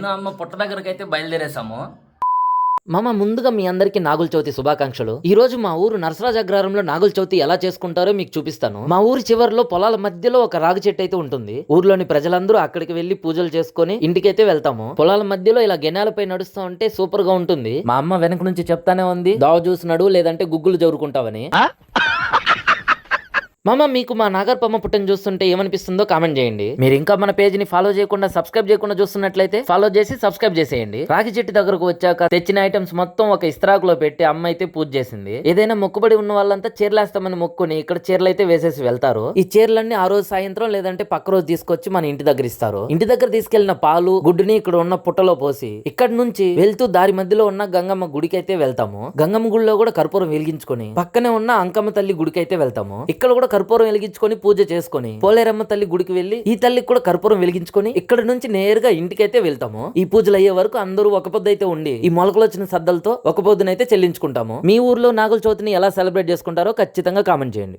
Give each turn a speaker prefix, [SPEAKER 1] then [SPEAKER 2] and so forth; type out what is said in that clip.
[SPEAKER 1] నేను అమ్మ పుట్ట దగ్గరకు అయితే బయలుదేరేసాము
[SPEAKER 2] మామ ముందుగా మీ అందరికి నాగుల చవితి శుభాకాంక్షలు. ఈ రోజు మా ఊరు నరసరాజ అగ్రహారంలో నాగుల చవితి ఎలా చేసుకుంటారో మీకు చూపిస్తాను. మా ఊరి చివరిలో పొలాల మధ్యలో ఒక రాగి చెట్టు అయితే ఉంటుంది. ఊర్లోని ప్రజలందరూ అక్కడికి వెళ్ళి పూజలు చేసుకొని ఇంటికైతే వెళ్తాము. పొలాల మధ్యలో ఇలా గెనాలపై నడుస్తూ ఉంటే సూపర్గా ఉంటుంది. మా అమ్మ వెనక నుంచి చెప్తానే ఉంది దావ చూసినాడు లేదంటే గుగ్గులు జరుకుంటావని మామ మీకు మా నాగర్పమ్మ పుట్టని చూస్తుంటే ఏమనిపిస్తుందో కామెంట్ చేయండి. మీరు ఇంకా మన పేజ్ని ఫాలో చేయకుండా సబ్స్క్రైబ్ చేయకుండా చూస్తున్నట్లయితే ఫాలో చేసి సబ్స్క్రైబ్ చేసేయండి. రాగి చెట్టు దగ్గరకు వచ్చాక తెచ్చిన ఐటమ్స్ మొత్తం ఒక ఇస్త్రాకులో పెట్టి అమ్మ అయితే పూజ చేసింది. ఏదైనా మొక్కుబడి ఉన్న వాళ్ళంతా చీరలేస్తామని మొక్కుని ఇక్కడ చీరలు అయితే వేసేసి వెళ్తారు. ఈ చీరలన్నీ ఆ రోజు సాయంత్రం లేదంటే పక్క రోజు తీసుకొచ్చి మన ఇంటి దగ్గర ఇస్తారు. ఇంటి దగ్గర తీసుకెళ్ళిన పాలు గుడ్డుని ఇక్కడ ఉన్న పుట్టలో పోసి ఇక్కడ నుంచి వెళ్తూ దారి మధ్యలో ఉన్న గంగమ్మ గుడికి అయితే వెళ్తాము. గంగమ్మ గుడిలో కూడా కర్పూరం వెలిగించుకొని పక్కనే ఉన్న అంకమ్మ తల్లి గుడికి అయితే వెళ్తాము. ఇక్కడ కూడా కర్పూరం వెలిగించుకొని పూజ చేసుకొని పోలేరమ్మ తల్లి గుడికి వెళ్ళి ఈ తల్లికి కూడా కర్పూరం వెలిగించుకొని ఇక్కడ నుంచి నేరుగా ఇంటికైతే వెళ్తాము. ఈ పూజలు అయ్యే వరకు అందరూ ఒక పొద్దు అయితే ఉండి ఈ మొలకలు వచ్చిన సద్దలతో ఒక పొద్దునైతే చెల్లించుకుంటాము. మీ ఊర్లో నాగుల చవితిని ఎలా సెలబ్రేట్ చేసుకుంటారో ఖచ్చితంగా కామెంట్ చేయండి.